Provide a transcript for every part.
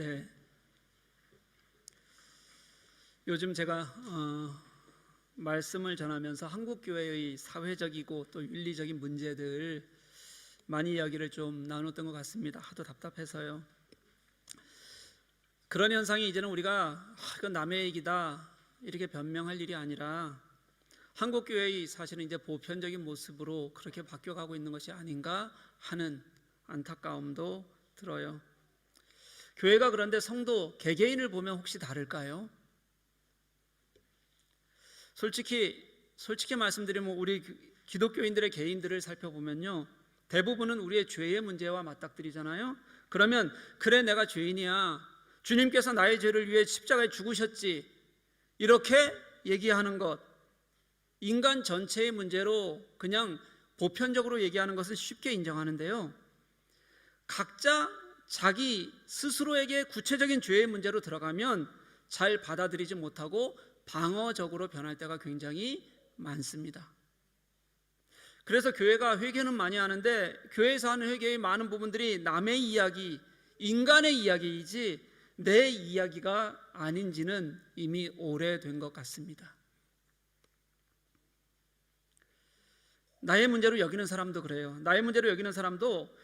네. 요즘 제가 어, 말씀을 전하면서 한국 교회의 사회적이고 또 윤리적인 문제들 많이 이야기를 좀 나눴던 것 같습니다. 하도 답답해서요. 그런 현상이 이제는 우리가 아, 이건 남의 얘기다 이렇게 변명할 일이 아니라 한국 교회의 사실은 이제 보편적인 모습으로 그렇게 바뀌어가고 있는 것이 아닌가 하는 안타까움도 들어요. 교회가 그런데 성도 개개인을 보면 혹시 다를까요? 솔직히 솔직히 말씀드리면 우리 기독교인들의 개인들을 살펴보면요. 대부분은 우리의 죄의 문제와 맞닥뜨리잖아요. 그러면 그래 내가 죄인이야. 주님께서 나의 죄를 위해 십자가에 죽으셨지. 이렇게 얘기하는 것 인간 전체의 문제로 그냥 보편적으로 얘기하는 것은 쉽게 인정하는데요. 각자 자기 스스로에게 구체적인 죄의 문제로 들어가면 잘 받아들이지 못하고 방어적으로 변할 때가 굉장히 많습니다. 그래서 교회가 회개는 많이 하는데 교회에서 하는 회개의 많은 부분들이 남의 이야기, 인간의 이야기이지 내 이야기가 아닌지는 이미 오래된 것 같습니다. 나의 문제로 여기는 사람도 그래요. 나의 문제로 여기는 사람도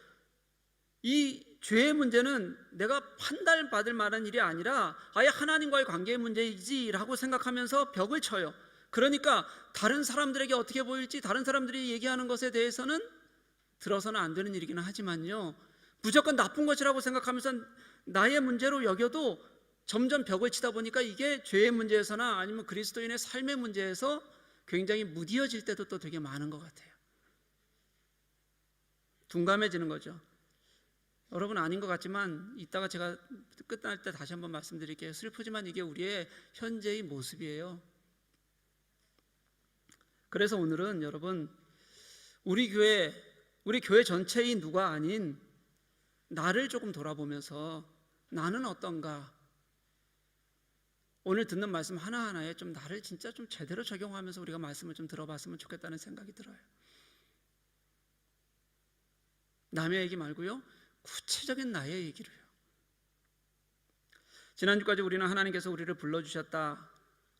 이 죄의 문제는 내가 판단받을 만한 일이 아니라 아예 하나님과의 관계의 문제이지라고 생각하면서 벽을 쳐요. 그러니까 다른 사람들에게 어떻게 보일지 다른 사람들이 얘기하는 것에 대해서는 들어서는 안 되는 일이기는 하지만요. 무조건 나쁜 것이라고 생각하면서 나의 문제로 여겨도 점점 벽을 치다 보니까 이게 죄의 문제에서나 아니면 그리스도인의 삶의 문제에서 굉장히 무디어질 때도 또 되게 많은 것 같아요. 둔감해지는 거죠. 여러분 아닌 것 같지만 이따가 제가 끝날 때 다시 한번 말씀드릴게요. 슬프지만 이게 우리의 현재의 모습이에요. 그래서 오늘은 여러분 우리 교회 우리 교회 전체의 누가 아닌 나를 조금 돌아보면서 나는 어떤가 오늘 듣는 말씀 하나하나에 좀 나를 진짜 좀 제대로 적용하면서 우리가 말씀을 좀 들어봤으면 좋겠다는 생각이 들어요. 남의 얘기 말고요. 구체적인 나의 얘기를요. 지난주까지 우리는 하나님께서 우리를 불러주셨다.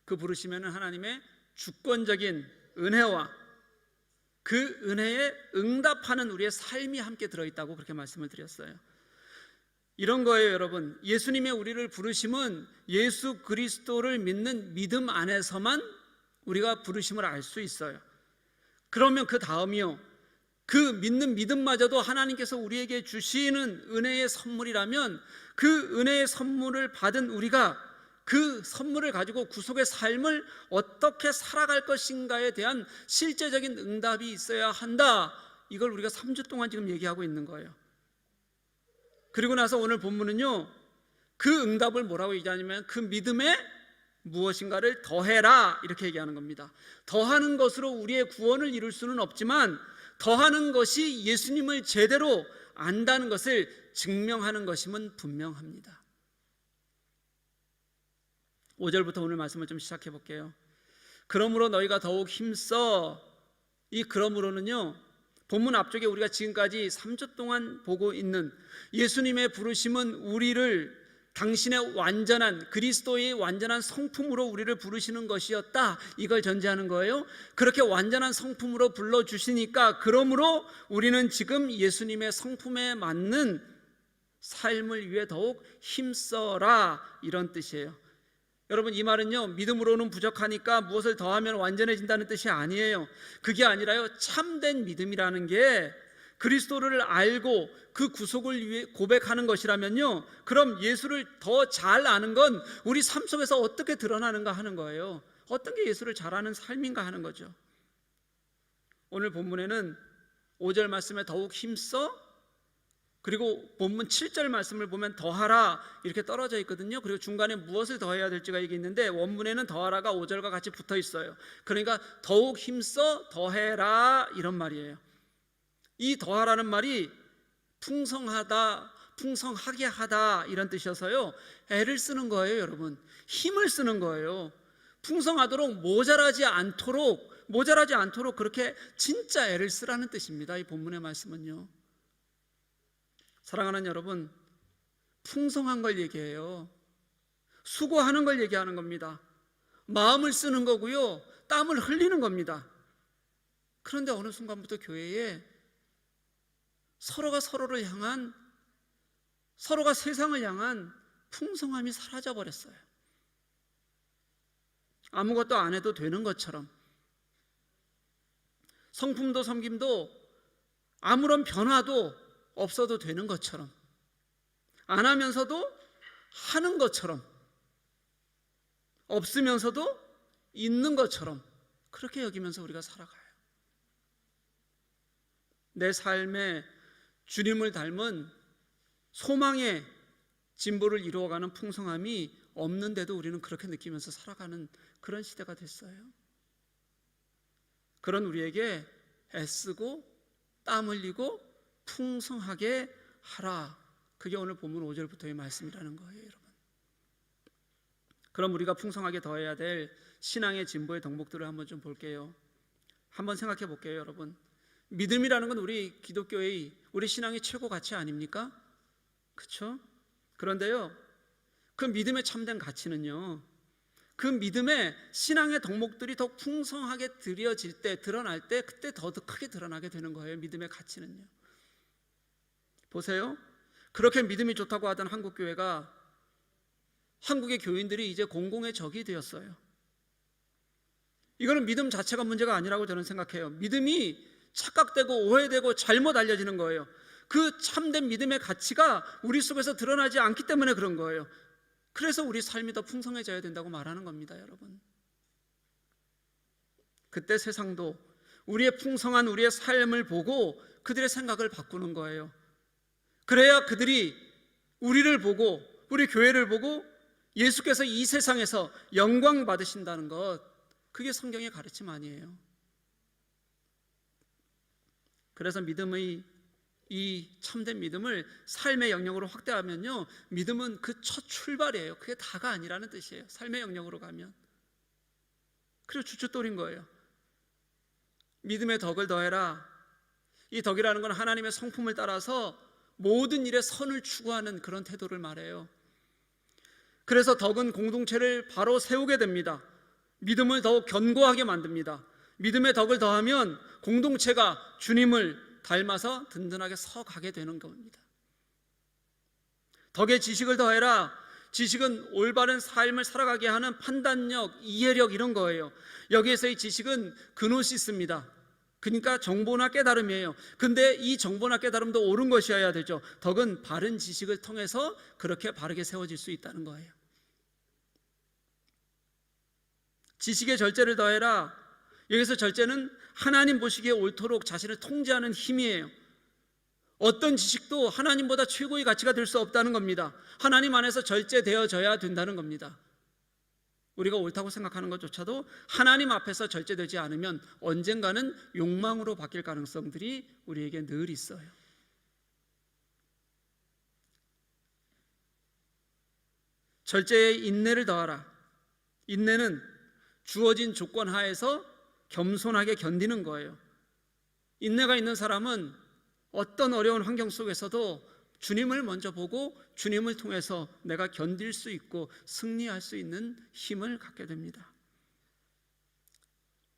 그 부르시면 하나님의 주권적인 은혜와 그 은혜에 응답하는 우리의 삶이 함께 들어있다고 그렇게 말씀을 드렸어요. 이런 거예요, 여러분. 예수님의 우리를 부르심은 예수 그리스도를 믿는 믿음 안에서만 우리가 부르심을 알 수 있어요. 그러면 그 다음이요. 그 믿는 믿음마저도 하나님께서 우리에게 주시는 은혜의 선물이라면 그 은혜의 선물을 받은 우리가 그 선물을 가지고 구속의 삶을 어떻게 살아갈 것인가에 대한 실제적인 응답이 있어야 한다. 이걸 우리가 3주 동안 지금 얘기하고 있는 거예요. 그리고 나서 오늘 본문은요. 그 응답을 뭐라고 얘기하냐면 그 믿음에 무엇인가를 더해라 이렇게 얘기하는 겁니다. 더하는 것으로 우리의 구원을 이룰 수는 없지만 더하는 것이 예수님을 제대로 안다는 것을 증명하는 것임은 분명합니다. 5절부터 오늘 말씀을 좀 시작해 볼게요. 그러므로 너희가 더욱 힘써 이 그러므로는요. 본문 앞쪽에 우리가 지금까지 3주 동안 보고 있는 예수님의 부르심은 우리를 당신의 완전한 그리스도의 완전한 성품으로 우리를 부르시는 것이었다. 이걸 전제하는 거예요. 그렇게 완전한 성품으로 불러 주시니까 그러므로 우리는 지금 예수님의 성품에 맞는 삶을 위해 더욱 힘써라 이런 뜻이에요. 여러분 이 말은요 믿음으로는 부족하니까 무엇을 더하면 완전해진다는 뜻이 아니에요. 그게 아니라요 참된 믿음이라는 게 그리스도를 알고 그 구속을 위해 고백하는 것이라면요. 그럼 예수를 더 잘 아는 건 우리 삶 속에서 어떻게 드러나는가 하는 거예요. 어떤 게 예수를 잘 아는 삶인가 하는 거죠. 오늘 본문에는 5절 말씀에 더욱 힘써 그리고 본문 7절 말씀을 보면 더하라 이렇게 떨어져 있거든요. 그리고 중간에 무엇을 더해야 될지가 이게 있는데 원문에는 더하라가 5절과 같이 붙어 있어요. 그러니까 더욱 힘써 더해라 이런 말이에요. 이 더하라는 말이 풍성하다, 풍성하게 하다 이런 뜻이어서요. 애를 쓰는 거예요, 여러분. 힘을 쓰는 거예요. 풍성하도록 모자라지 않도록 모자라지 않도록 그렇게 진짜 애를 쓰라는 뜻입니다. 이 본문의 말씀은요. 사랑하는 여러분, 풍성한 걸 얘기해요. 수고하는 걸 얘기하는 겁니다. 마음을 쓰는 거고요. 땀을 흘리는 겁니다. 그런데 어느 순간부터 교회에 서로가 서로를 향한 서로가 세상을 향한 풍성함이 사라져 버렸어요. 아무것도 안 해도 되는 것처럼 성품도 섬김도 아무런 변화도 없어도 되는 것처럼 안 하면서도 하는 것처럼 없으면서도 있는 것처럼 그렇게 여기면서 우리가 살아가요. 내 삶에 주님을 닮은 소망의 진보를 이루어가는 풍성함이 없는데도 우리는 그렇게 느끼면서 살아가는 그런 시대가 됐어요. 그런 우리에게 애쓰고 땀 흘리고 풍성하게 하라. 그게 오늘 본문 5절부터의 말씀이라는 거예요, 여러분. 그럼 우리가 풍성하게 더해야 될 신앙의 진보의 덕목들을 한번 좀 볼게요. 한번 생각해 볼게요, 여러분. 믿음이라는 건 우리 기독교의 우리 신앙의 최고 가치 아닙니까? 그렇죠? 그런데요. 그 믿음의 참된 가치는요. 그 믿음의 신앙의 덕목들이 더 풍성하게 드려질 때, 드러날 때, 그때 더 크게 드러나게 되는 거예요. 믿음의 가치는요. 보세요. 그렇게 믿음이 좋다고 하던 한국 교회가 한국의 교인들이 이제 공공의 적이 되었어요. 이거는 믿음 자체가 문제가 아니라고 저는 생각해요. 믿음이 착각되고 오해되고 잘못 알려지는 거예요. 그 참된 믿음의 가치가 우리 속에서 드러나지 않기 때문에 그런 거예요. 그래서 우리 삶이 더 풍성해져야 된다고 말하는 겁니다, 여러분. 그때 세상도 우리의 풍성한 우리의 삶을 보고 그들의 생각을 바꾸는 거예요. 그래야 그들이 우리를 보고 우리 교회를 보고 예수께서 이 세상에서 영광 받으신다는 것 그게 성경의 가르침 아니에요. 그래서 믿음의 이 참된 믿음을 삶의 영역으로 확대하면요. 믿음은 그 첫 출발이에요. 그게 다가 아니라는 뜻이에요. 삶의 영역으로 가면. 그리고 주춧돌인 거예요. 믿음의 덕을 더해라. 이 덕이라는 건 하나님의 성품을 따라서 모든 일에 선을 추구하는 그런 태도를 말해요. 그래서 덕은 공동체를 바로 세우게 됩니다. 믿음을 더욱 견고하게 만듭니다. 믿음의 덕을 더하면 공동체가 주님을 닮아서 든든하게 서 가게 되는 겁니다. 덕의 지식을 더해라. 지식은 올바른 삶을 살아가게 하는 판단력, 이해력 이런 거예요. 여기에서의 지식은 그노시스입니다. 그러니까 정보나 깨달음이에요. 근데 이 정보나 깨달음도 옳은 것이어야 되죠. 덕은 바른 지식을 통해서 그렇게 바르게 세워질 수 있다는 거예요. 지식의 절제를 더해라. 여기서 절제는 하나님 보시기에 옳도록 자신을 통제하는 힘이에요. 어떤 지식도 하나님보다 최고의 가치가 될 수 없다는 겁니다. 하나님 안에서 절제되어져야 된다는 겁니다. 우리가 옳다고 생각하는 것조차도 하나님 앞에서 절제되지 않으면 언젠가는 욕망으로 바뀔 가능성들이 우리에게 늘 있어요. 절제에 인내를 더하라. 인내는 주어진 조건 하에서 겸손하게 견디는 거예요. 인내가 있는 사람은 어떤 어려운 환경 속에서도 주님을 먼저 보고 주님을 통해서 내가 견딜 수 있고 승리할 수 있는 힘을 갖게 됩니다.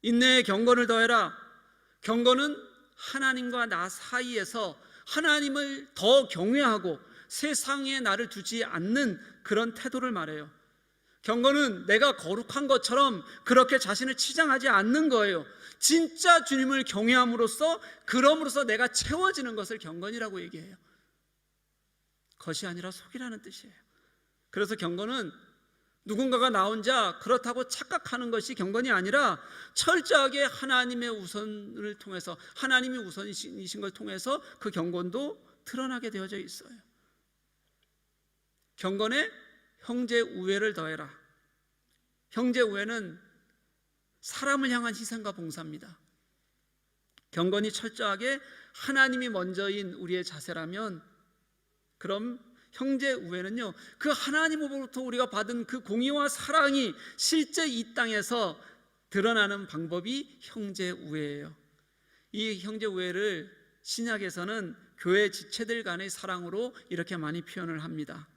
인내의 경건을 더해라. 경건은 하나님과 나 사이에서 하나님을 더 경외하고 세상에 나를 두지 않는 그런 태도를 말해요. 경건은 내가 거룩한 것처럼 그렇게 자신을 치장하지 않는 거예요. 진짜 주님을 경외함으로써 그럼으로써 내가 채워지는 것을 경건이라고 얘기해요. 것이 아니라 속이라는 뜻이에요. 그래서 경건은 누군가가 나 혼자 그렇다고 착각하는 것이 경건이 아니라 철저하게 하나님의 우선을 통해서 하나님이 우선이신 걸 통해서 그 경건도 드러나게 되어져 있어요. 경건에 형제 우애를 더해라. 형제 우애는 사람을 향한 희생과 봉사입니다. 경건이 철저하게 하나님이 먼저인 우리의 자세라면 그럼 형제 우애는요, 그 하나님으로부터 우리가 받은 그 공의와 사랑이 실제 이 땅에서 드러나는 방법이 형제 우애예요. 이 형제 우애를 신약에서는 교회 지체들 간의 사랑으로 이렇게 많이 표현을 합니다.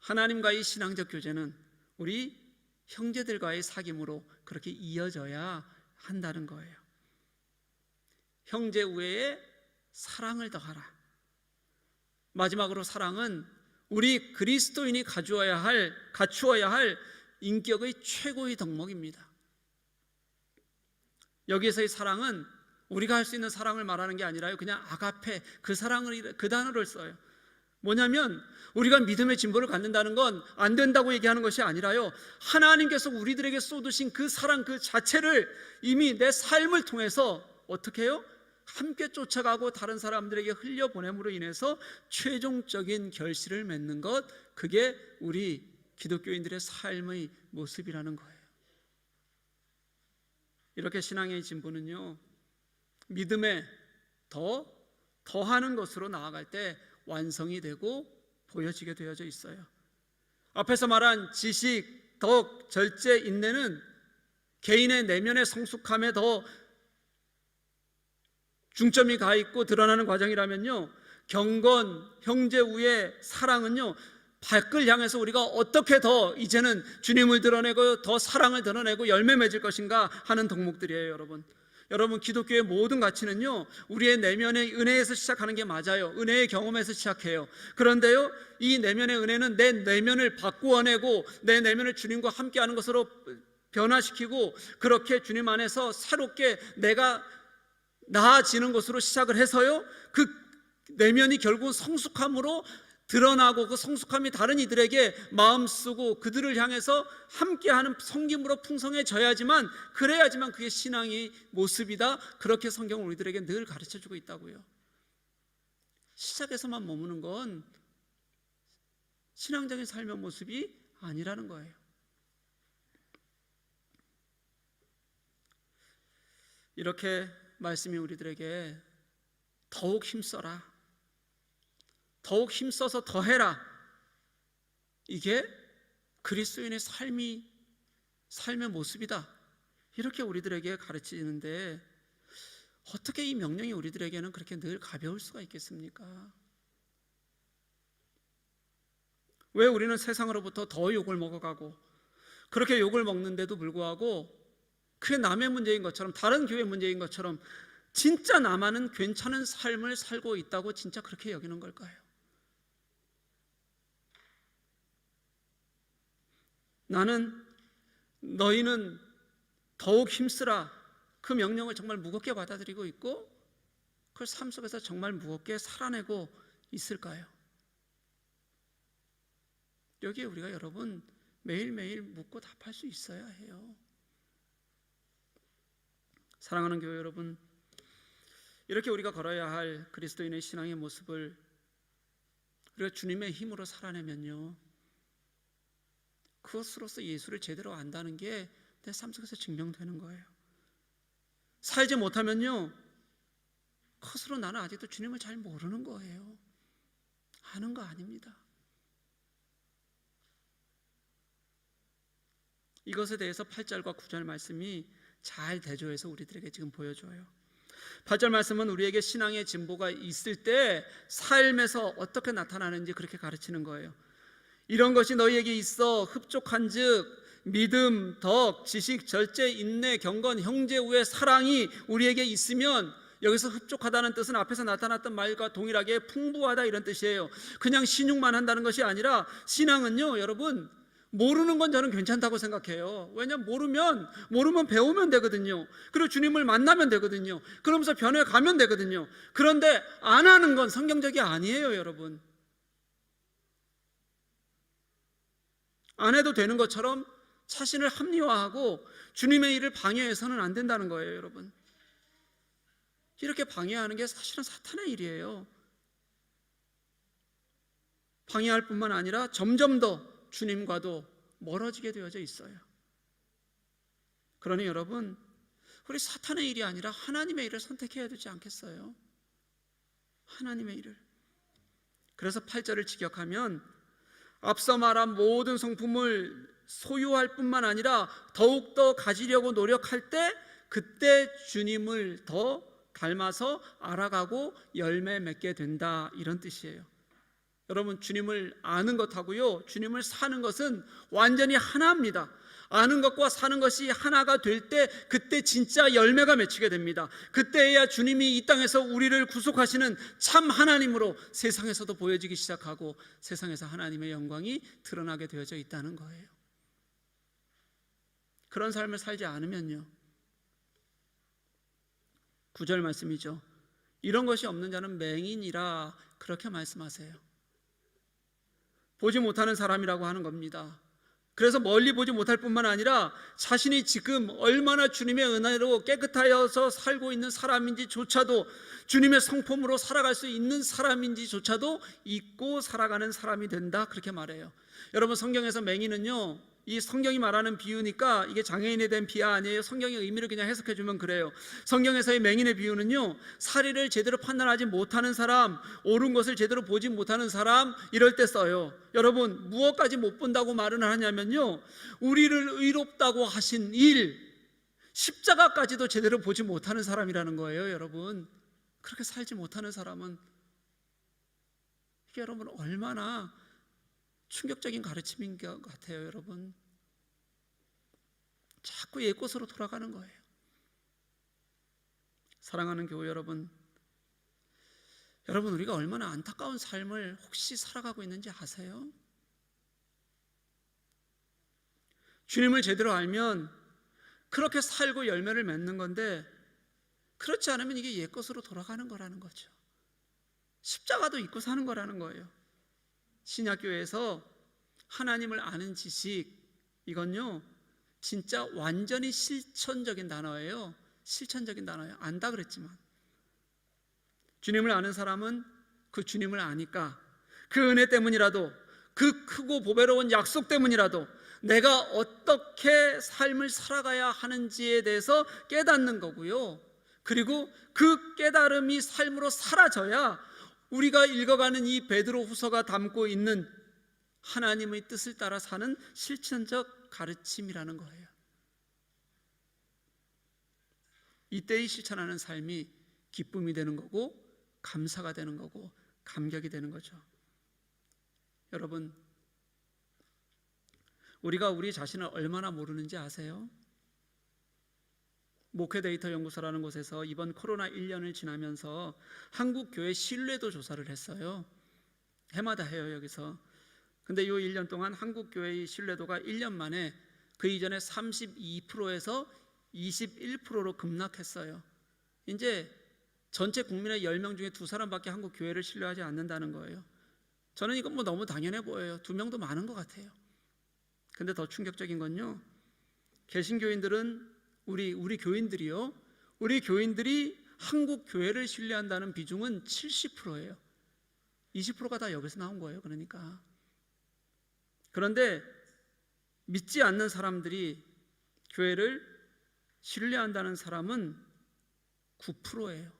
하나님과의 신앙적 교제는 우리 형제들과의 사귐으로 그렇게 이어져야 한다는 거예요. 형제 우애에 사랑을 더하라. 마지막으로 사랑은 우리 그리스도인이 가주어야 할 갖추어야 할 인격의 최고의 덕목입니다. 여기에서의 사랑은 우리가 할 수 있는 사랑을 말하는 게 아니라요. 그냥 아가페 그 사랑을 그 단어를 써요. 뭐냐면 우리가 믿음의 진보를 갖는다는 건 안 된다고 얘기하는 것이 아니라요. 하나님께서 우리들에게 쏟으신 그 사랑 그 자체를 이미 내 삶을 통해서 어떻게 해요? 함께 쫓아가고 다른 사람들에게 흘려 보냄으로 인해서 최종적인 결실을 맺는 것 그게 우리 기독교인들의 삶의 모습이라는 거예요. 이렇게 신앙의 진보는요. 믿음에 더 더하는 것으로 나아갈 때 완성이 되고 보여지게 되어져 있어요. 앞에서 말한 지식, 덕, 절제, 인내는 개인의 내면의 성숙함에 더 중점이 가 있고 드러나는 과정이라면요. 경건, 형제 우의 사랑은요. 밖을 향해서 우리가 어떻게 더 이제는 주님을 드러내고 더 사랑을 드러내고 열매 맺을 것인가 하는 덕목들이에요, 여러분. 여러분 기독교의 모든 가치는요 우리의 내면의 은혜에서 시작하는 게 맞아요. 은혜의 경험에서 시작해요. 그런데요 이 내면의 은혜는 내 내면을 바꾸어내고 내 내면을 주님과 함께하는 것으로 변화시키고 그렇게 주님 안에서 새롭게 내가 나아지는 것으로 시작을 해서요 그 내면이 결국은 성숙함으로 드러나고 그 성숙함이 다른 이들에게 마음 쓰고 그들을 향해서 함께하는 성김으로 풍성해져야지만 그래야지만 그게 신앙의 모습이다. 그렇게 성경은 우리들에게 늘 가르쳐 주고 있다고요. 시작에서만 머무는 건 신앙적인 삶의 모습이 아니라는 거예요. 이렇게 말씀이 우리들에게 더욱 힘써라. 더욱 힘써서 더해라. 이게 그리스도인의 삶이 삶의 모습이다. 이렇게 우리들에게 가르치는데 어떻게 이 명령이 우리들에게는 그렇게 늘 가벼울 수가 있겠습니까? 왜 우리는 세상으로부터 더 욕을 먹어가고 그렇게 욕을 먹는데도 불구하고 그게 남의 문제인 것처럼 다른 교회 문제인 것처럼 진짜 나만은 괜찮은 삶을 살고 있다고 진짜 그렇게 여기는 걸까요? 나는 너희는 더욱 힘쓰라 그 명령을 정말 무겁게 받아들이고 있고 그걸 삶 속에서 정말 무겁게 살아내고 있을까요? 여기에 우리가 여러분 매일매일 묻고 답할 수 있어야 해요. 사랑하는 교회 여러분, 이렇게 우리가 걸어야 할 그리스도인의 신앙의 모습을 우리가 주님의 힘으로 살아내면요. 그것으로서 예수를 제대로 안다는 게 내 삶 속에서 증명되는 거예요. 살지 못하면요. 그것으로 나는 아직도 주님을 잘 모르는 거예요. 아는 거 아닙니다. 이것에 대해서 8절과 9절 말씀이 잘 대조해서 우리들에게 지금 보여줘요. 8절 말씀은 우리에게 신앙의 진보가 있을 때 삶에서 어떻게 나타나는지 그렇게 가르치는 거예요. 이런 것이 너희에게 있어 흡족한즉 믿음, 덕, 지식, 절제, 인내, 경건, 형제 우의 사랑이 우리에게 있으면 여기서 흡족하다는 뜻은 앞에서 나타났던 말과 동일하게 풍부하다 이런 뜻이에요. 그냥 신용만 한다는 것이 아니라 신앙은요, 여러분 모르는 건 저는 괜찮다고 생각해요. 왜냐면 모르면 모르면 배우면 되거든요. 그리고 주님을 만나면 되거든요. 그러면서 변해 가면 되거든요. 그런데 안 하는 건 성경적이 아니에요, 여러분. 안 해도 되는 것처럼 자신을 합리화하고 주님의 일을 방해해서는 안 된다는 거예요, 여러분. 이렇게 방해하는 게 사실은 사탄의 일이에요. 방해할 뿐만 아니라 점점 더 주님과도 멀어지게 되어져 있어요. 그러니 여러분, 우리 사탄의 일이 아니라 하나님의 일을 선택해야 되지 않겠어요? 하나님의 일을. 그래서 8절을 직역하면 앞서 말한 모든 성품을 소유할 뿐만 아니라 더욱더 가지려고 노력할 때 그때 주님을 더 닮아서 알아가고 열매 맺게 된다 이런 뜻이에요. 여러분 주님을 아는 것하고요 주님을 사는 것은 완전히 하나입니다. 아는 것과 사는 것이 하나가 될 때 그때 진짜 열매가 맺히게 됩니다. 그때야 주님이 이 땅에서 우리를 구속하시는 참 하나님으로 세상에서도 보여지기 시작하고 세상에서 하나님의 영광이 드러나게 되어져 있다는 거예요. 그런 삶을 살지 않으면요. 구절 말씀이죠. 이런 것이 없는 자는 맹인이라 그렇게 말씀하세요. 보지 못하는 사람이라고 하는 겁니다. 그래서 멀리 보지 못할 뿐만 아니라 자신이 지금 얼마나 주님의 은혜로 깨끗하여서 살고 있는 사람인지조차도 주님의 성품으로 살아갈 수 있는 사람인지조차도 잊고 살아가는 사람이 된다 그렇게 말해요. 여러분 성경에서 맹인은요. 이 성경이 말하는 비유니까 이게 장애인에 대한 비하 아니에요. 성경의 의미를 그냥 해석해 주면 그래요. 성경에서의 맹인의 비유는요. 사리를 제대로 판단하지 못하는 사람, 옳은 것을 제대로 보지 못하는 사람 이럴 때 써요. 여러분, 무엇까지 못 본다고 말은 하냐면요. 우리를 의롭다고 하신 일 십자가까지도 제대로 보지 못하는 사람이라는 거예요, 여러분. 그렇게 살지 못하는 사람은 이게 여러분 얼마나 충격적인 가르침인 것 같아요, 여러분. 자꾸 옛것으로 돌아가는 거예요. 사랑하는 교회 여러분, 여러분 우리가 얼마나 안타까운 삶을 혹시 살아가고 있는지 아세요? 주님을 제대로 알면 그렇게 살고 열매를 맺는 건데 그렇지 않으면 이게 옛것으로 돌아가는 거라는 거죠. 십자가도 입고 사는 거라는 거예요. 신약교회에서 하나님을 아는 지식 이건요 진짜 완전히 실천적인 단어예요. 실천적인 단어예요. 안다 그랬지만 주님을 아는 사람은 그 주님을 아니까 그 은혜 때문이라도 그 크고 보배로운 약속 때문이라도 내가 어떻게 삶을 살아가야 하는지에 대해서 깨닫는 거고요. 그리고 그 깨달음이 삶으로 사라져야 우리가 읽어가는 이 베드로 후서가 담고 있는 하나님의 뜻을 따라 사는 실천적 가르침이라는 거예요. 이때의 실천하는 삶이 기쁨이 되는 거고 감사가 되는 거고 감격이 되는 거죠. 여러분 우리가 우리 자신을 얼마나 모르는지 아세요? 목회 데이터 연구소라는 곳에서 이번 코로나 1년을 지나면서 한국 교회 신뢰도 조사를 했어요. 해마다 해요, 여기서. 근데 이 1년 동안 한국 교회의 신뢰도가 1년 만에 그 이전에 32%에서 21%로 급락했어요. 이제 전체 국민의 10명 중에 두 사람밖에 한국 교회를 신뢰하지 않는다는 거예요. 저는 이건 뭐 너무 당연해 보여요. 두 명도 많은 것 같아요. 근데 더 충격적인 건요. 개신교인들은 우리 우리 교인들이요. 우리 교인들이 한국 교회를 신뢰한다는 비중은 70%예요. 20%가 다 여기서 나온 거예요. 그러니까. 그런데 믿지 않는 사람들이 교회를 신뢰한다는 사람은 9%예요.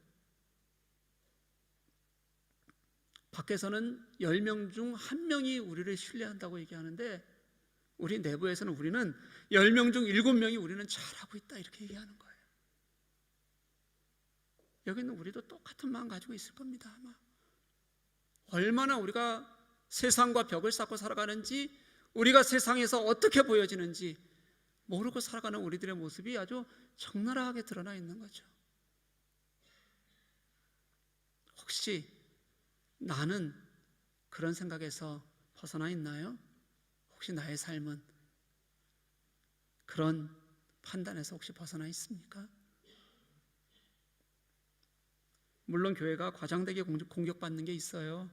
밖에서는 10명 중 1명이 우리를 신뢰한다고 얘기하는데 우리 내부에서는 우리는 10명 중 7명이 우리는 잘하고 있다 이렇게 얘기하는 거예요. 여기 있는 우리도 똑같은 마음 가지고 있을 겁니다. 아마. 얼마나 우리가 세상과 벽을 쌓고 살아가는지 우리가 세상에서 어떻게 보여지는지 모르고 살아가는 우리들의 모습이 아주 적나라하게 드러나 있는 거죠. 혹시 나는 그런 생각에서 벗어나 있나요? 혹시 나의 삶은 그런 판단에서 혹시 벗어나 있습니까? 물론 교회가 과장되게 공격받는 게 있어요.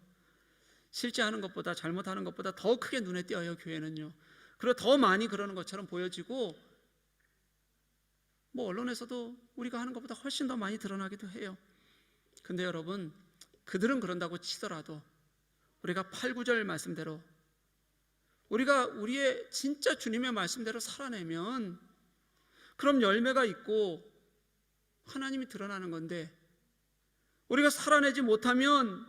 실제 하는 것보다 잘못하는 것보다 더 크게 눈에 띄어요, 교회는요. 그리고 더 많이 그러는 것처럼 보여지고 뭐 언론에서도 우리가 하는 것보다 훨씬 더 많이 드러나기도 해요. 근데 여러분, 그들은 그런다고 치더라도 우리가 8, 9절 말씀대로 우리가 우리의 진짜 주님의 말씀대로 살아내면 그럼 열매가 있고 하나님이 드러나는 건데 우리가 살아내지 못하면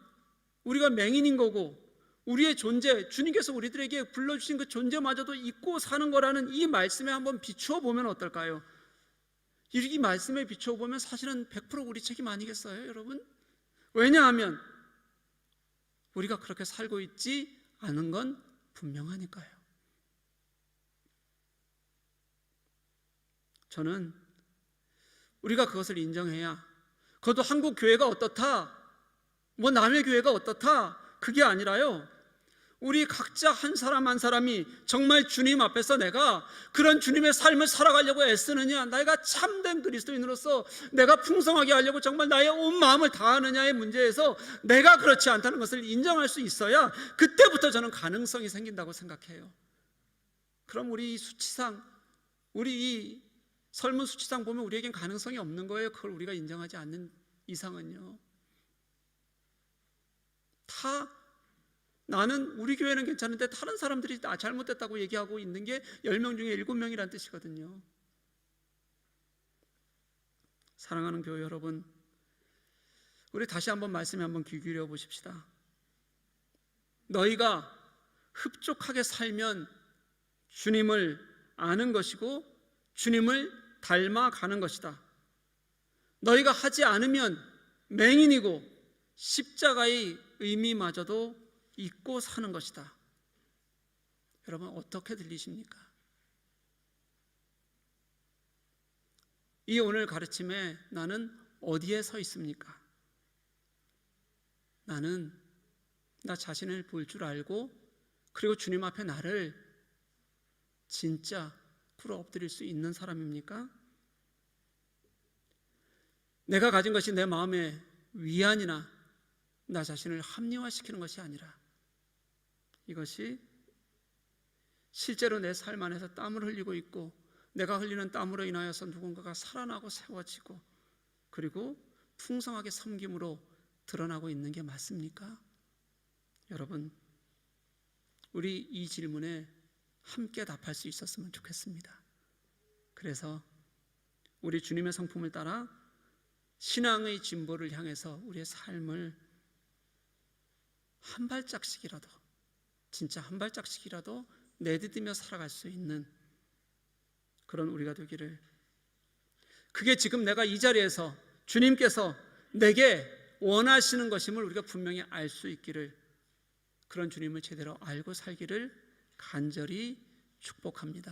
우리가 맹인인 거고 우리의 존재, 주님께서 우리들에게 불러주신 그 존재마저도 잊고 사는 거라는 이 말씀에 한번 비추어 보면 어떨까요? 이 말씀에 비추어 보면 사실은 100% 우리 책임 아니겠어요, 여러분? 왜냐하면 우리가 그렇게 살고 있지 않은 건 분명하니까요. 저는 우리가 그것을 인정해야 그것도 한국 교회가 어떻다 뭐 남의 교회가 어떻다 그게 아니라요. 우리 각자 한 사람 한 사람이 정말 주님 앞에서 내가 그런 주님의 삶을 살아가려고 애쓰느냐, 내가 참된 그리스도인으로서 내가 풍성하게 하려고 정말 나의 온 마음을 다하느냐의 문제에서 내가 그렇지 않다는 것을 인정할 수 있어야 그때부터 저는 가능성이 생긴다고 생각해요. 그럼 우리 이 수치상, 우리 이 설문 수치상 보면 우리에겐 가능성이 없는 거예요. 그걸 우리가 인정하지 않는 이상은요. 다 나는 우리 교회는 괜찮은데 다른 사람들이 나 잘못됐다고 얘기하고 있는 게 10명 중에 7명이란 뜻이거든요. 사랑하는 교회 여러분, 우리 다시 한번 말씀에 한번 귀 기울여 보십시다. 너희가 흡족하게 살면 주님을 아는 것이고 주님을 닮아가는 것이다. 너희가 하지 않으면 맹인이고 십자가의 의미마저도 잊고 사는 것이다. 여러분 어떻게 들리십니까? 이 오늘 가르침에 나는 어디에 서 있습니까? 나는 나 자신을 볼 줄 알고 그리고 주님 앞에 나를 진짜 꿇어 엎드릴 수 있는 사람입니까? 내가 가진 것이 내 마음의 위안이나 나 자신을 합리화시키는 것이 아니라 이것이 실제로 내 삶 안에서 땀을 흘리고 있고 내가 흘리는 땀으로 인하여서 누군가가 살아나고 세워지고 그리고 풍성하게 섬김으로 드러나고 있는 게 맞습니까? 여러분, 우리 이 질문에 함께 답할 수 있었으면 좋겠습니다. 그래서 우리 주님의 성품을 따라 신앙의 진보를 향해서 우리의 삶을 한 발짝씩이라도 진짜 한 발짝씩이라도 내디디며 살아갈 수 있는 그런 우리가 되기를 그게 지금 내가 이 자리에서 주님께서 내게 원하시는 것임을 우리가 분명히 알 수 있기를 그런 주님을 제대로 알고 살기를 간절히 축복합니다.